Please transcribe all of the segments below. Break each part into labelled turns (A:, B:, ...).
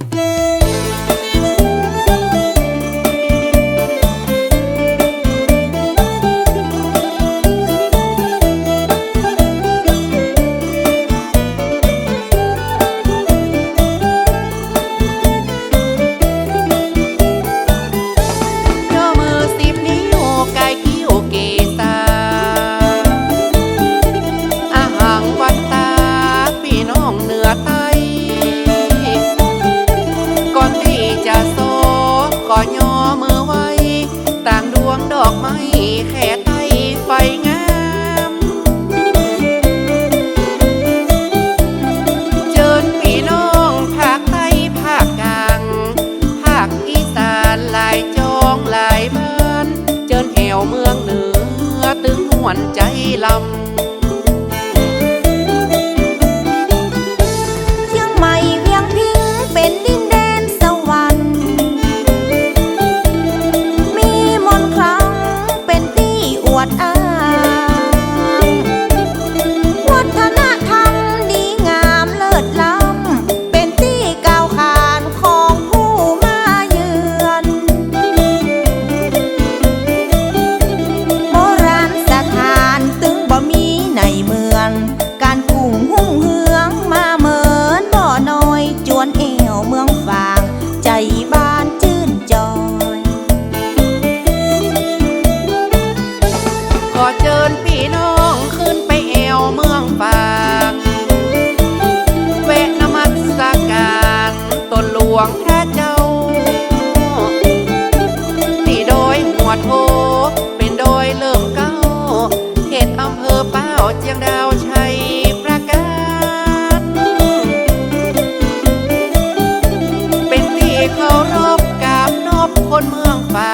A: Thank you. ใจลำ
B: คนเมือง
A: ฟา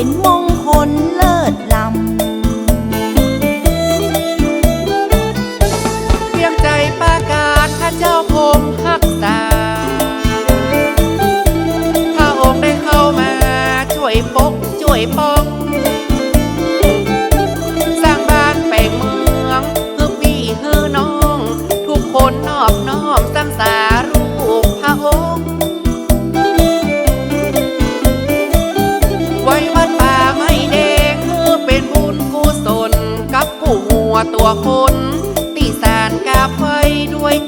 A: เป็นมงคลเลิ
B: ศล้ำ
A: เพียงใจประการพระเจ้าพมหักตาถ้าองค์ได้เข้ามาช่วยปกช่วยป้องสร้างบ้านแปลงเมืองคือพี่คือน้อง ทุกคนนอบน้อมสร้างสา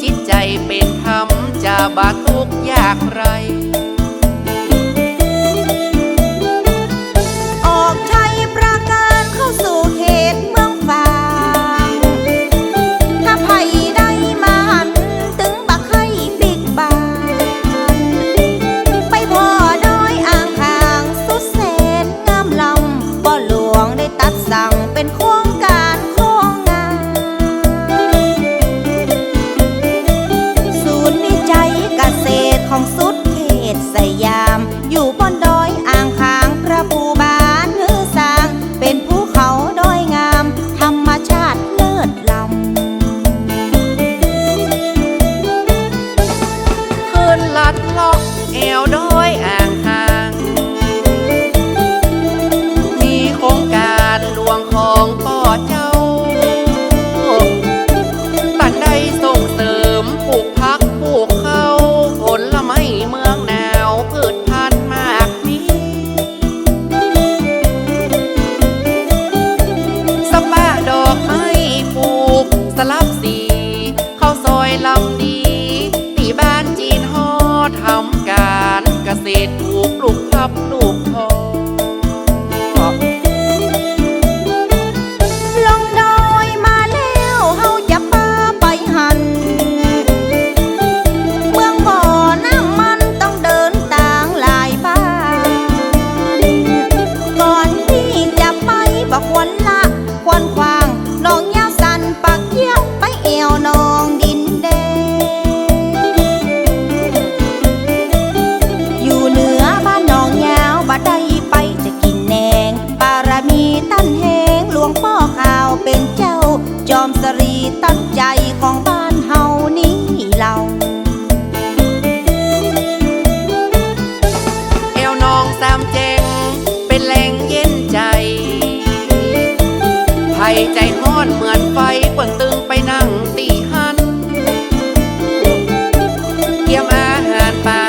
A: จิตใจเป็นธรรมจะบาทุกยากไร
B: อนเหมือนไฟกวนตึงไปนั่งตีหันเตรียมอาหารป่า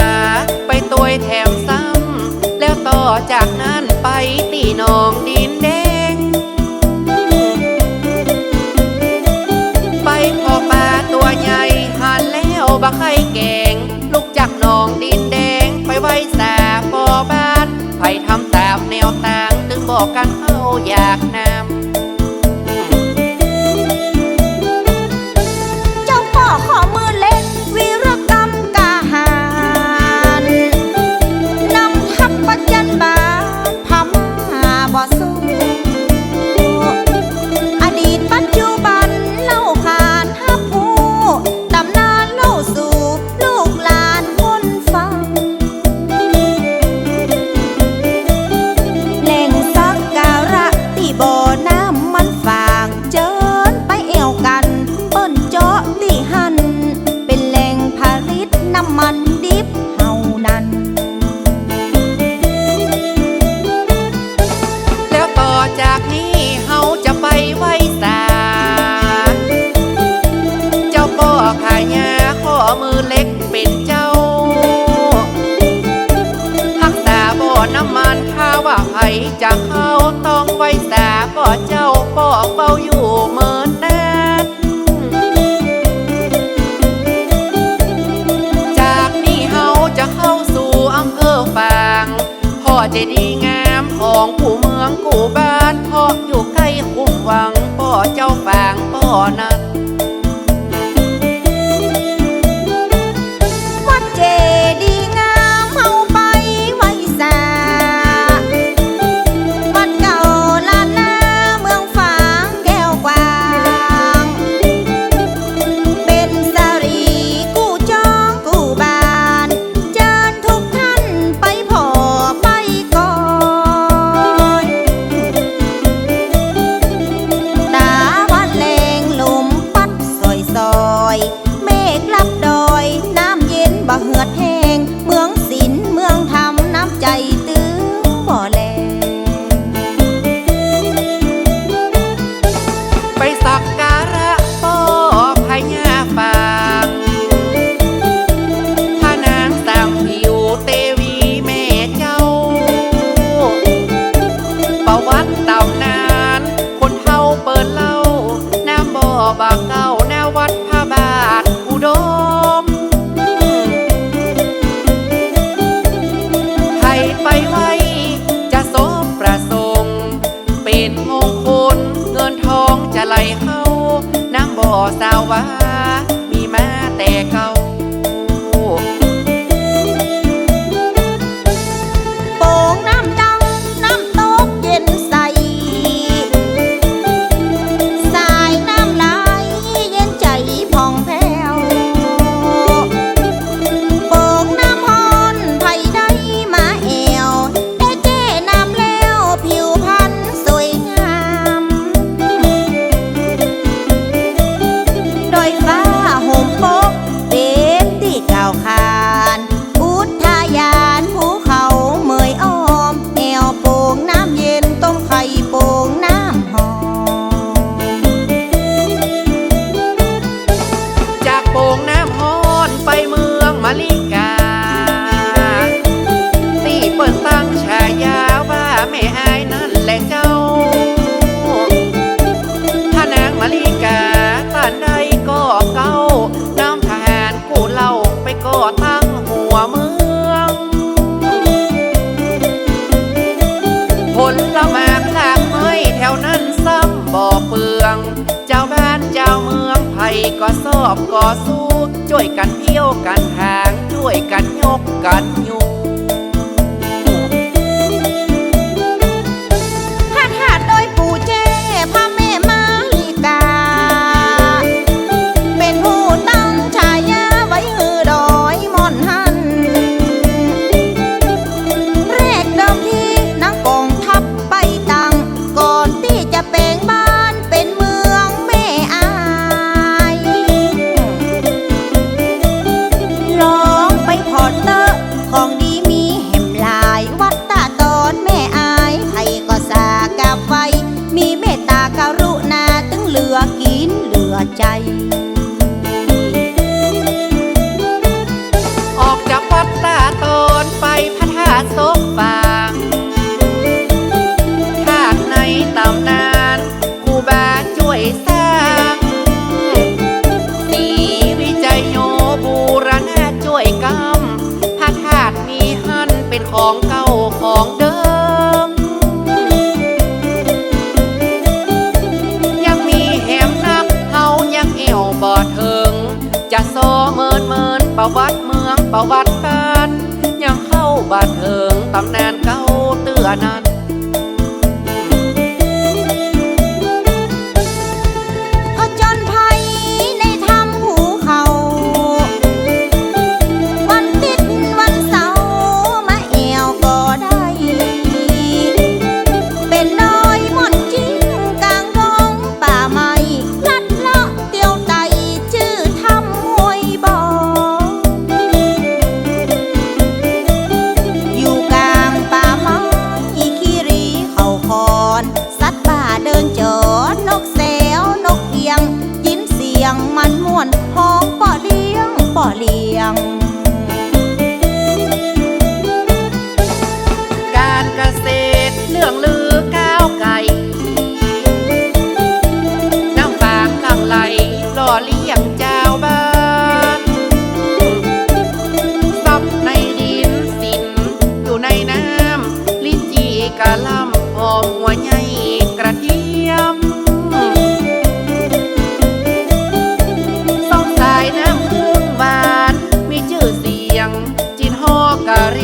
B: ไปตั
A: วแถมซ้ำ แล้วต่อจากนั้นไปตีนองดินแดง ไปพอปลาตัวใหญ่หันแล้วบักไข่แกง ลูกจากนองดินแดงไปไว้สาพอบ้านไปทำตามแนวต่างตึงบอกกันเอา
B: อ
A: ย่า เจดีงามของผู้เมืองกูบ้านพ่ออยู่ใกล้คุ้มวังพ่อเจ้าฝางพ่อนั
B: ด เฮาน้ำบ่อ
A: สาวา อบก่อสู้ช่วยกั
B: นเยี่ยวกันห่า
A: งช่วยกันยกกันยุง สร้างสีวิจัยโยบูรณะช่วยกำ
B: พระธาตุมีหั่นเป็นของเก่า
A: ของเดิม ยังมีแหมนักเฮายังเอวบ่ถิงจะซอเมินเมินประวัติเมืองประวัติบ้ารยังเข้าบัดเถิงตำนานเก่าเตือนั้น María.